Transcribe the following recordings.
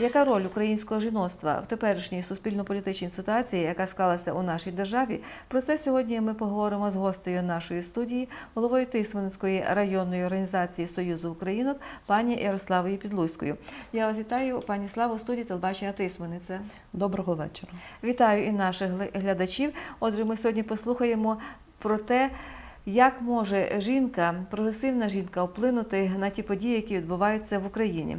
Яка роль українського жіноцтва в теперішній суспільно-політичній ситуації, яка склалася у нашій державі? Про це сьогодні ми поговоримо з гостею нашої студії, головою Тисменської районної організації Союзу Українок, пані Ярославою Підлуською. Я вас вітаю, пані Славо, у студії телебачення Тисменице. Доброго вечора. Вітаю і наших глядачів. Отже, ми сьогодні послухаємо про те, як може жінка, прогресивна жінка, вплинути на ті події, які відбуваються в Україні.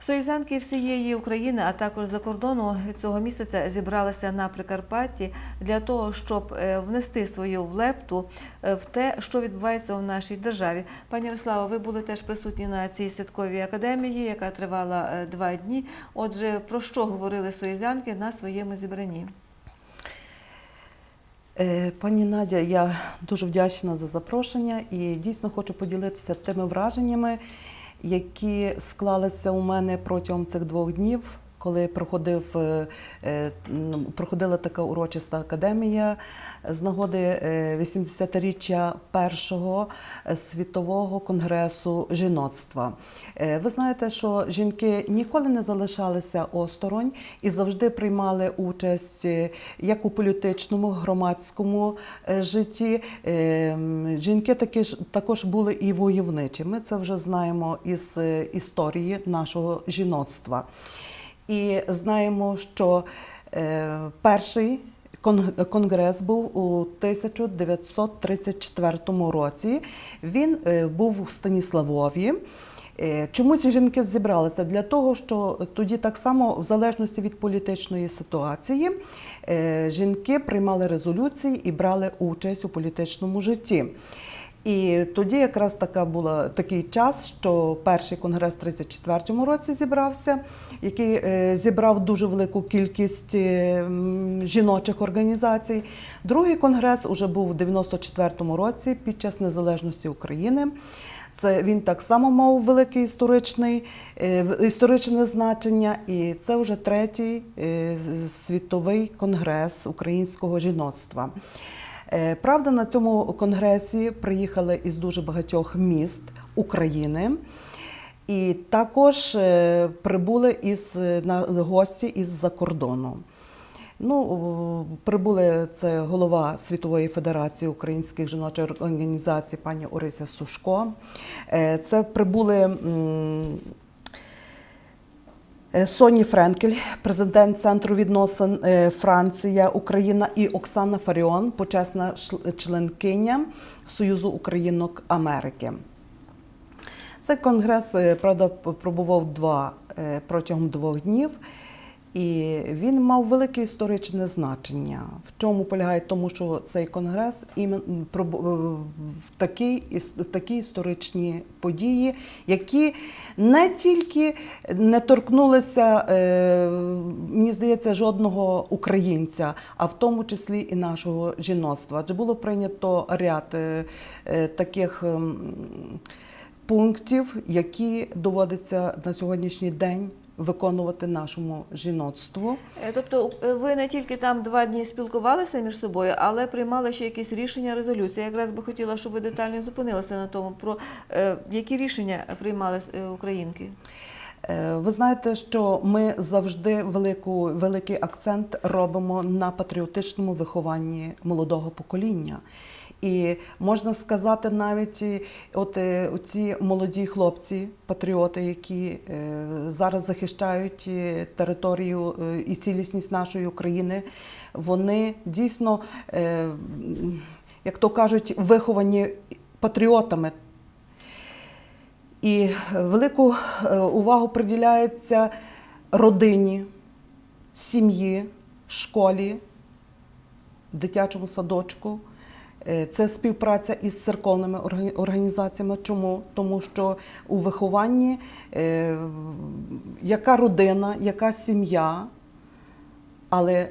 Союзанки всієї України, а також за кордону цього місяця зібралися на Прикарпатті для того, щоб е, внести свою влепту е, в те, що відбувається у нашій державі. Пані Ярослава, ви були теж присутні на цій святковій академії, яка тривала е, два дні. Отже, про що говорили союзянки на своєму зібранні? Пані Надя, я дуже вдячна за запрошення і дійсно хочу поділитися тими враженнями, які склалися у мене протягом цих двох днів. Коли проходив, е, е, м, проходила така урочиста академія з нагоди е, 80-річчя першого е, світового конгресу жіноцтва. Е, Ви знаєте, що жінки ніколи не залишалися осторонь і завжди приймали участь е, як у політичному, громадському е, житті. Е, Жінки таки ж також були і войовничі. Ми це вже знаємо із е, історії нашого жіноцтва. І знаємо, що е, перший кон- конгрес був у 1934 році. Він е, був у Станіславові. Е, Чомусь жінки зібралися для того, що тоді так само, в залежності від політичної ситуації, жінки приймали резолюції і брали участь у політичному житті. І тоді якраз така була такий час, що перший конгрес в 34-му році зібрався, який е, зібрав дуже велику кількість е, жіночих організацій. Другий конгрес уже був в 94-му році під час незалежності України. Це він так само мав велике історичний, е, історичне значення, і це вже третій е, світовий конгрес українського жіноцтва. Е, Правда, на цьому конгресі приїхали із дуже багатьох міст України. І також е, прибули із е, гості із-за кордону. Ну, прибули це голова Світової Федерації українських жіночих організацій пані Орися Сушко. Це прибули Соні Френкель, президент Центру відносин е, Франція, Україна і Оксана Фаріон, почесна членкиня Союзу Українок Америки. Цей конгрес, е, правда, пробував два е, протягом двох днів, і він мав велике історичне значення. В чому полягає? Тому що цей конгрес імен е, в такі, такі історичні події, які не тільки не торкнулися, е, мені здається, жодного українця, а в тому числі і нашого жіноцтва. Адже було прийнято ряд е, таких. ем, пунктів, які доводиться на сьогоднішній день виконувати нашому жіноцтву. Е, Тобто е, ви не тільки там два дні спілкувалися між собою, але приймали ще якісь рішення, резолюції. Я якраз би хотіла, щоб ви детально зупинилися на тому, про е, які рішення приймали українки. Ви знаєте, що ми завжди велику, великий акцент робимо на патріотичному вихованні молодого покоління. І можна сказати, навіть і от е, ці молоді хлопці, патріоти, які е, зараз захищають е, територію е, і цілісність нашої України, вони дійсно, е, як то кажуть, виховані патріотами і велику е, увагу приділяється родині, сім'ї, школі, дитячому садочку. Е, Це співпраця із церковними організаціями. Чому? Тому що у вихованні е, яка родина, яка сім'я, але,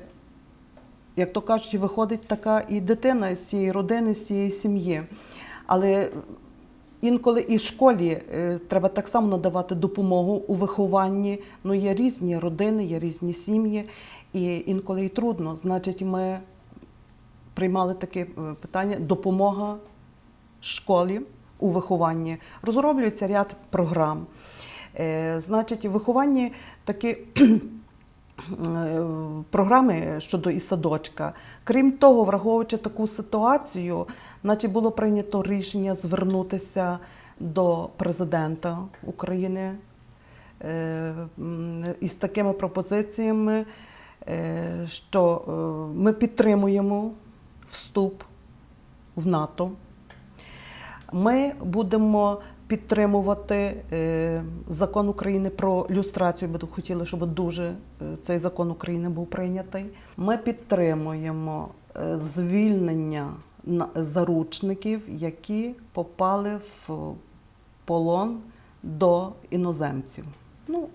як то кажуть, виходить така і дитина з цієї родини, з цієї сім'ї. Але Інколи і в школі е, треба так само надавати допомогу у вихованні. Ну, є різні родини, є різні сім'ї, і інколи і трудно. Значить, ми приймали таке е, питання допомога школі у вихованні. Розроблюється ряд програм. Е, Значить, в вихованні такі е, програми щодо і садочка. Крім того, враховуючи таку ситуацію, значить було прийнято рішення звернутися до президента України із такими пропозиціями, що ми підтримуємо вступ в НАТО. Ми будемо підтримувати е, закон України про люстрацію. Ми хотіли, щоб дуже е, цей закон України був прийнятий. Ми підтримуємо е, звільнення заручників, які попали в полон до іноземців, ну,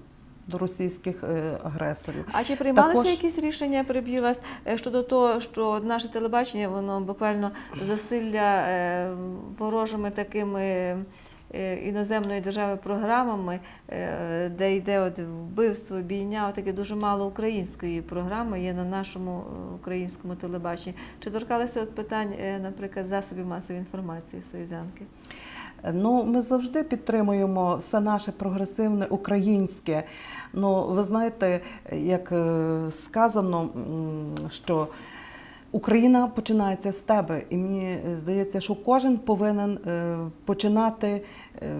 до російських е, агресорів. А чи приймалися Також- якісь рішення вас е, щодо того, що наше телебачення воно буквально засилля е, ворожими такими іноземної держави програмами, де йде от вбивство, бійня, отаке дуже мало української програми є на нашому українському телебаченні. Чи торкалися от питань, наприклад, засобів масової інформації Союзянки? Ну, ми завжди підтримуємо все наше прогресивне українське. Ну, ви знаєте, як е, сказано, що Україна починається з тебе, і мені здається, що кожен повинен е, починати. е,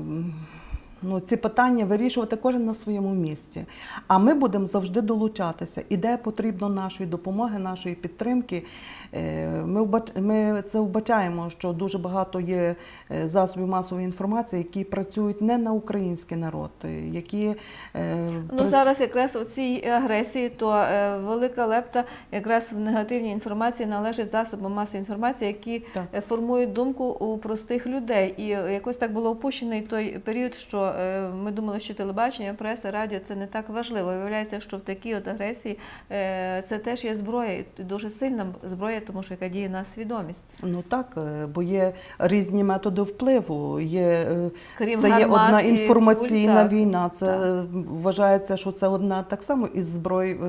Ну, ці питання вирішувати кожен на своєму місці. А ми будемо завжди долучатися. І де потрібно нашої допомоги, нашої підтримки. Е, Ми, це вбачаємо, що дуже багато є е, засобів масової інформації, які працюють не на український народ, е, які Ну зараз якраз у цій агресії, то велика лепта якраз в негативній інформації належить засобам масової інформації, які Так. формують думку у простих людей. І якось так було опущений той період, що ми думали, що телебачення, преса, радіо це не так важливо. Виявляється, що в такій от агресії це теж є зброя, дуже сильна зброя, тому що яка діє на свідомість. Ну так, е, бо є різні методи впливу. Є, е, Крім це є одна інформаційна куль, війна. Це Так. е, вважається, що це одна так само із зброй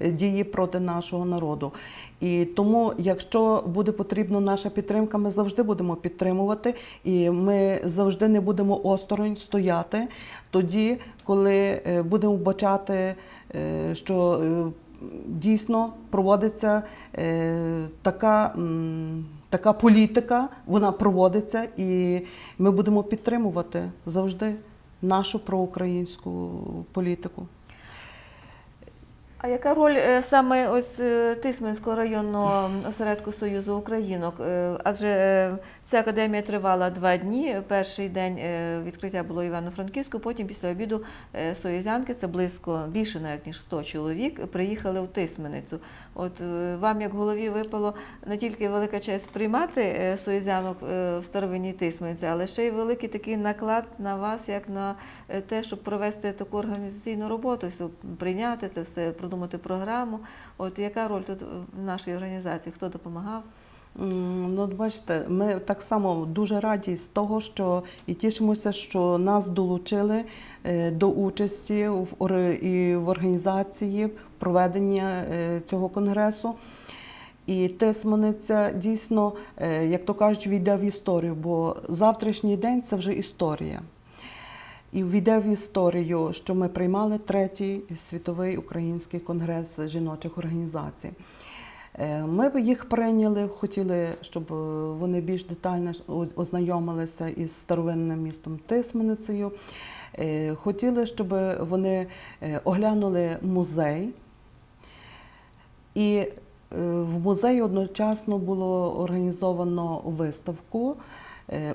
е, дії проти нашого народу. І тому, якщо буде потрібна наша підтримка, ми завжди будемо підтримувати, і ми завжди не будемо осторонь стояти тоді, коли будемо вбачати, е, що дійсно проводиться е, така. Така політика, вона проводиться, і ми будемо підтримувати завжди нашу проукраїнську політику. А яка роль е, саме ось е, Тисменського районного осередку Союзу Українок? Адже ця академія тривала два дні. Перший день е, відкриття було Івано-Франківську, потім після обіду е, Союзянки, це близько більше навіть ніж 100 чоловік, приїхали у Тисменицю. От е, вам, як голові, випало не тільки велика честь приймати союзянок е, в старовинній Тисмениці, але ще й великий такий наклад на вас, як на те, щоб провести таку організаційну роботу, щоб прийняти це все, продумати програму. От яка роль тут в нашій організації? Хто допомагав? Ну, бачите, ми так само дуже раді з того, що і тішимося, що нас долучили е, до участі в і в організації проведення е, цього конгресу. І Тисманиця дійсно, е, як то кажуть, війде в історію, бо завтрашній день це вже історія. І війде в історію, що ми приймали третій світовий український конгрес жіночих організацій. Е, Ми їх прийняли, хотіли, щоб е, вони більш детально ознайомилися із старовинним містом Тисменицею. Е, Хотіли, щоб вони оглянули музей. І в музеї одночасно було організовано виставку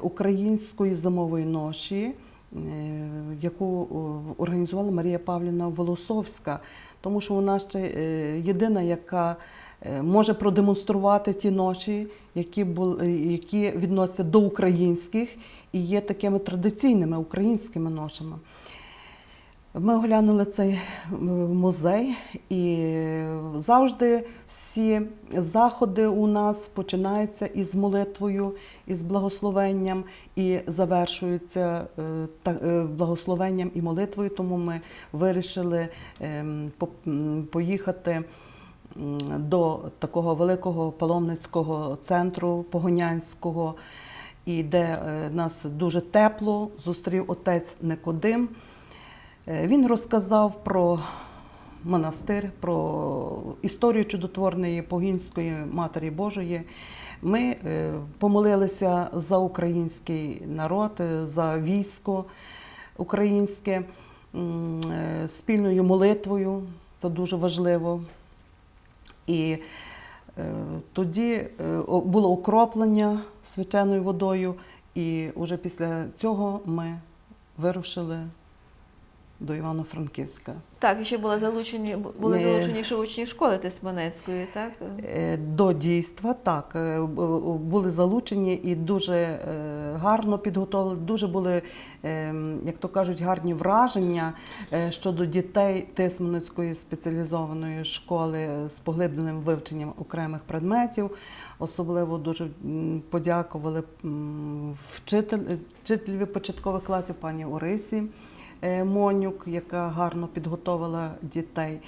української зимової ноші, яку організувала Марія Павлівна Волосовська, тому що вона ще єдина, яка може продемонструвати ті ноші, які, були, які відносяться до українських і є такими традиційними українськими ношами. Ми оглянули цей е, музей, і завжди всі заходи у нас починаються із молитвою, із благословенням і завершуються е, е, благословенням і молитвою. Тому ми вирішили ем, поїхати до такого великого паломницького центру Погонянського, і де е, нас дуже тепло зустрів отець Никодим. Е, Він розказав про монастир, про історію чудотворної Погінської Матері Божої. Ми е, помолилися за український народ, за військо українське спільною молитвою. Це дуже важливо. І е, тоді е, було окроплення свяченою водою, і вже після цього ми вирушили до Івано-Франківська. Так, і ще були залучені, були Не- залучені ще учні школи Тисманецької, так? Е, До дійства так е, були залучені і дуже е, гарно підготовлені, дуже були, е, як то кажуть, гарні враження е, щодо дітей Тисменецької спеціалізованої школи з поглибленим вивченням окремих предметів. Особливо дуже подякували вчитель, вчителеві початкових класів пані Орисі е, Монюк, яка гарно підготовила дітей.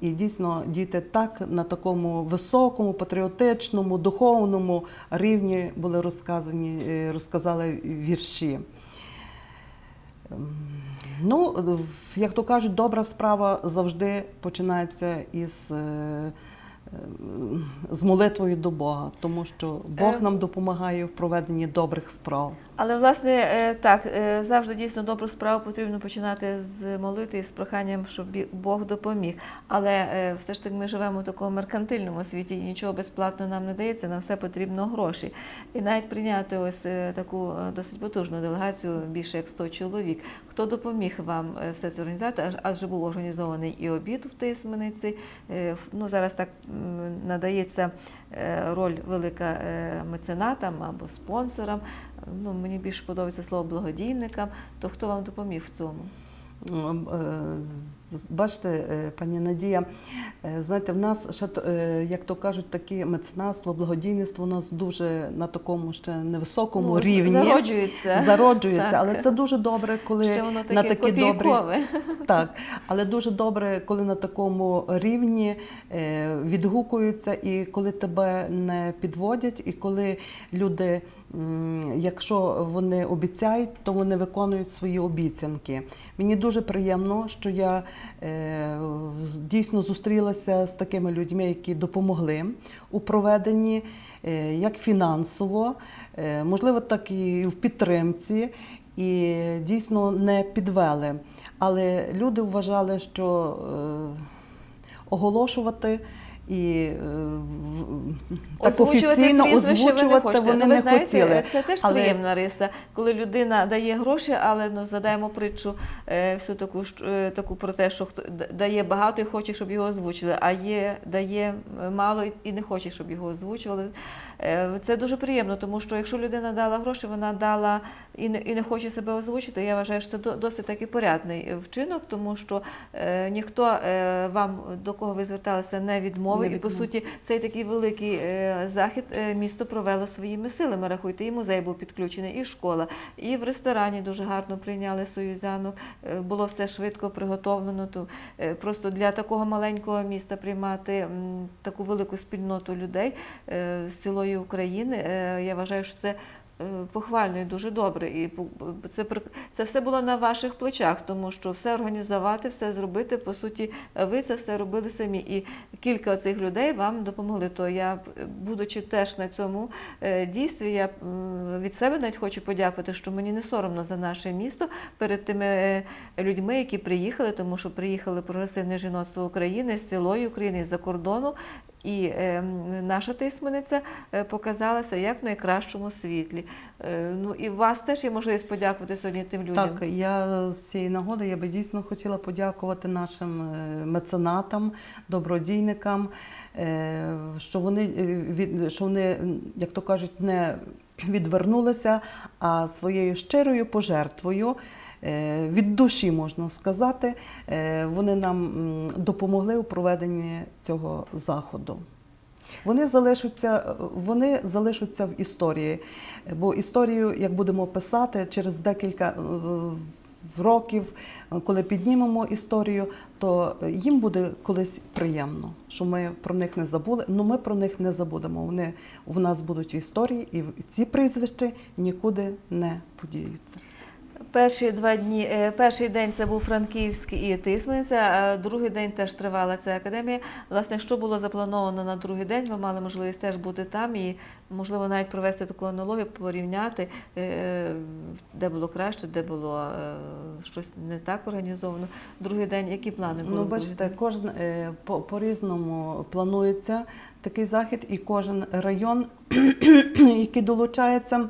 І дійсно діти так на такому високому, патріотичному, духовному рівні були розказані, е, розказали вірші. Ем, Ну, як то кажуть, добра справа завжди починається із, е, е, з молитвою до Бога, тому що Бог Е. нам допомагає в проведенні добрих справ. Але власне е, так, е, завжди дійсно добру справу потрібно починати з молити з проханням, щоб Бог допоміг. Але е, все ж таки ми живемо в такому меркантильному світі, і нічого безплатно нам не дається, нам все потрібно гроші. І навіть прийняти ось таку досить потужну делегацію, більше як 100 чоловік. Хто допоміг вам все це організувати? Адже був організований і обід в Тисмениці. Ну зараз так надається роль велика е, меценатам або спонсорам. Ну, мені більше подобається слово благодійникам. То хто вам допоміг в цьому? Бачите, е, пані Надія, е, знаєте, в нас е, як то кажуть, таке меценатство, благодійництво у нас дуже на такому ще невисокому Ну, рівні. Зароджується. Зароджується, Так. але це дуже добре, коли Ще воно таке на такі добрі так, але дуже добре, коли на такому рівні відгукуються, і коли тебе не підводять, і коли люди, якщо вони обіцяють, то вони виконують свої обіцянки. Мені дуже приємно, що я дійсно зустрілася з такими людьми, які допомогли у проведенні, е, як фінансово, е, можливо, так і в підтримці, і дійсно не підвели. Але люди вважали, що е, оголошувати і е, так офіційно озвучувати хочете. вони Ну, ви не знаєте, хотіли. Це теж Але- приємна риса, коли людина дає гроші, але ну задаємо притчу е, всю таку е, таку про те, що хто дає багато і хоче, щоб його озвучили, а є дає е, мало і- не хоче, щоб його озвучували. Е, Це дуже приємно, тому що якщо людина дала гроші, вона дала і не, і не хоче себе озвучити. Я вважаю, що це досить таки порядний е, вчинок, тому що е, ніхто е, вам до кого ви зверталися не відмовив. Не І по суті, цей такий великий е, захід е, місто провело своїми силами. Рахуйте, і музей був підключений, і школа, і в ресторані дуже гарно прийняли союзянок. Е, Було все швидко приготовлено. То просто для такого маленького міста приймати таку велику спільноту людей з цілої України. Я вважаю, що це. Е, Похвально і дуже добре, і це це все було на ваших плечах, тому що все організувати, все зробити. По суті, ви це все робили самі. І кілька цих людей вам допомогли. То я, будучи теж на цьому е, дійстві, я від себе навіть хочу подякувати, що мені не соромно за наше місто перед тими е, людьми, які приїхали, тому що приїхали прогресивне жіноцтво України з цілої України з-за кордону. І е, наша тисмениця е, показалася як в найкращому світлі. Е, ну і вас теж є можливість подякувати сьогодні тим людям. Так, я з цієї нагоди я би дійсно хотіла подякувати нашим е, меценатам, добродійникам, що вони від що вони, як то кажуть, не відвернулися, а своєю щирою пожертвою. Е, Від душі можна сказати, е, вони нам допомогли у проведенні цього заходу. Вони залишаться, вони залишаться в історії, бо історію, як будемо писати, через декілька е, років, е, коли піднімемо історію, то їм буде колись приємно, що ми про них не забули. Ну ми про них не забудемо. Вони в нас будуть в історії, і ці прізвища нікуди не подіються. Перші два дні, е, перший день це був Франківський і Тисмениця, а другий день теж тривала ця академія. Власне, що було заплановано на другий день, ви мали можливість теж бути там і, можливо, навіть провести таку аналогію, порівняти, е, де було краще, де було е, щось не так організовано. Другий день, які плани були? Ну, бачите, кожен е, по- по-різному планується такий захід, і кожен район, який долучається, е,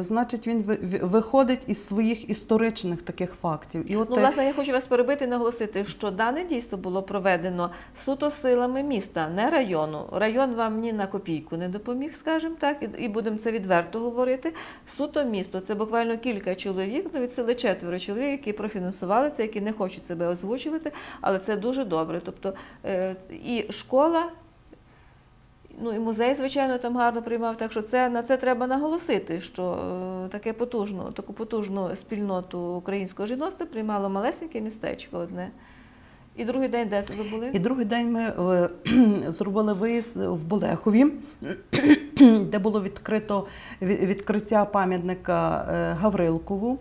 значить, він ви- ви- виходить із своїх історичних таких фактів. І от Ну, е, власне, я хочу вас перебити і наголосити, що дане дійство було проведено суто силами міста, не району. Район вам ні на копійку не допоміг, скажімо так, і- і будемо це відверто говорити. Суто місто це буквально кілька чоловік, ну від сили четверо чоловік, які профінансували це, які не хочуть себе озвучувати, але це дуже добре. Тобто е, і школа. Ну і музей, звичайно, там гарно приймав. Так що це на це треба наголосити, що е, таке потужну, таку потужну спільноту українського жіноцтва приймало малесеньке містечко одне. І другий день, де це ви були? І другий день ми е, зробили виїзд в Болехові, де було відкрито відкриття пам'ятника е, Гаврилкову.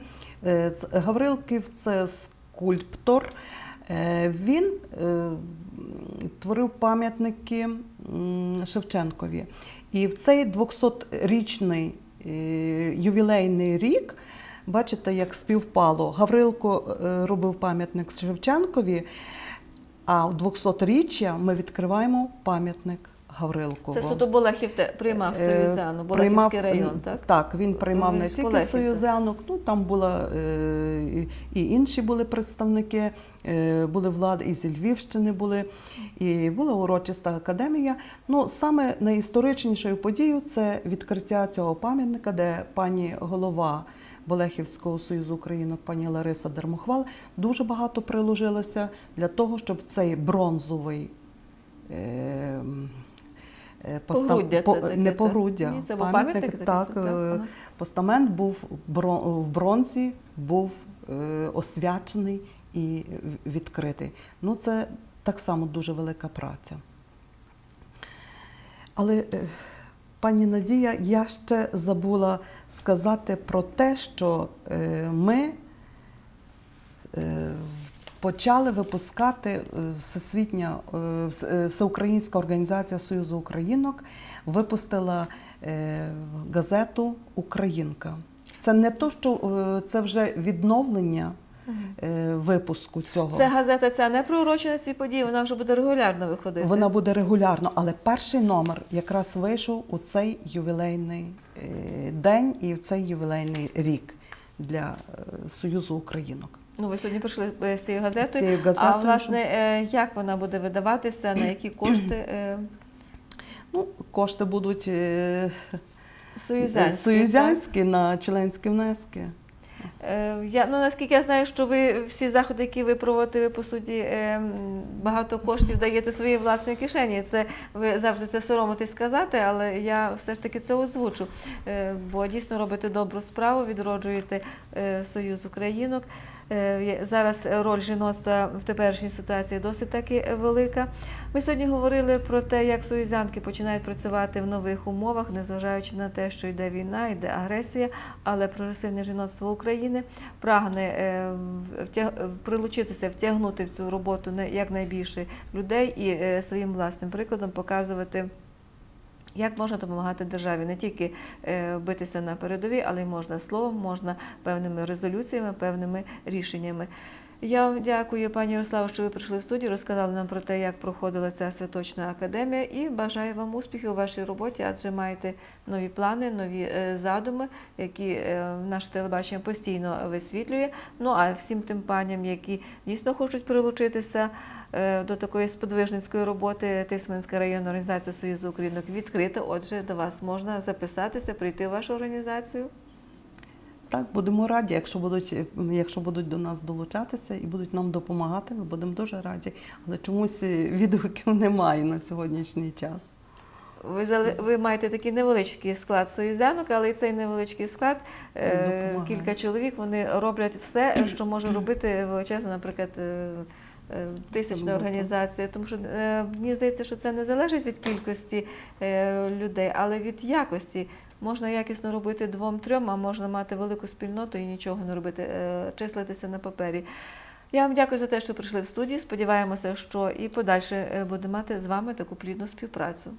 Гаврилків це скульптор. Е, Він е, творив пам'ятники Шевченкові. І в цей 200-річний е, ювілейний рік. Бачите, як співпало. Гаврилко робив пам'ятник Шевченкові, а в 200-річчя ми відкриваємо пам'ятник Гаврилкову. Це суто Болехів приймав Е, Союзяну, Болехівський район, так? Так, він приймав не тільки союзянок, ну там була е, і- інші були представники, е, були влади, і зі Львівщини були, і була урочиста академія. Ну, саме найісторичнішою подією це відкриття цього пам'ятника, де пані голова Болехівського союзу українок, пані Лариса Дермохвал, дуже багато приложилася для того, щоб цей бронзовий. Е, е, поста- Погруддя це таке, не погруддя. Ні, це пам'ятник так, так? е, постамент був в бронзі, був е, освячений і відкритий. Ну, це так само дуже велика праця. Але, пані Надія, я ще забула сказати про те, що ми почали випускати е, Всесвітня е, е, Всеукраїнська організація Союзу Українок випустила газету Українка. Це не то, що це вже відновлення випуску цього. Це газета ця не приурочена ці події, вона вже буде регулярно виходити. Вона буде регулярно, але перший номер якраз вийшов у цей ювілейний день і в цей ювілейний рік для Союзу Українок. Ну, ви сьогодні прийшли е, з цією газетою. З цією а власне, е, як вона буде видаватися, на які кошти е, Ну, кошти будуть союзянські? союзянські на членські внески. Е, Я, ну, наскільки я знаю, що ви всі заходи, які ви проводите, ви по суті е, багато коштів даєте своїй власній кишені. Це ви завжди це соромитесь сказати, але я все ж таки це озвучу. Е, Бо дійсно робите добру справу, відроджуєте Союз Українок. Зараз роль жіноцтва в теперішній ситуації досить таки велика. Ми сьогодні говорили про те, як союзянки починають працювати в нових умовах, незважаючи на те, що йде війна, йде агресія, але прогресивне жіноцтво України прагне е, прилучитися, втягнути в цю роботу якнайбільше людей і е, своїм власним прикладом показувати. Як можна допомагати державі не тільки е, битися на передовій, але й можна словом, можна певними резолюціями, певними рішеннями. Я вам дякую, пані Ярославо, що ви прийшли в студію, розказали нам про те, як проходила ця святочна академія, і бажаю вам успіхів у вашій роботі, адже маєте нові плани, нові е, задуми, які е, наше телебачення постійно висвітлює. Ну а всім тим паням, які дійсно хочуть прилучитися е, до такої сподвижницької роботи, Тисменська районна організація Союзу Українок відкрита. Отже, до вас можна записатися, прийти в вашу організацію. Так, будемо раді, якщо будуть, якщо будуть до нас долучатися і будуть нам допомагати, ми будемо дуже раді. Але чомусь е, відгуків немає на сьогоднішній час. Ви зали- ви маєте такий невеличкий склад союзянок, але і цей невеличкий склад е, Допомагає. кілька чоловік. Вони роблять все, що може робити величезна, наприклад. е, Тисячна організація, тому що мені здається, що це не залежить від кількості людей, але від якості. Можна якісно робити двом-трьом, а можна мати велику спільноту і нічого не робити, е, числитися на папері. Я вам дякую за те, що прийшли в студії. Сподіваємося, що і подальше е, будемо мати з вами таку плідну співпрацю.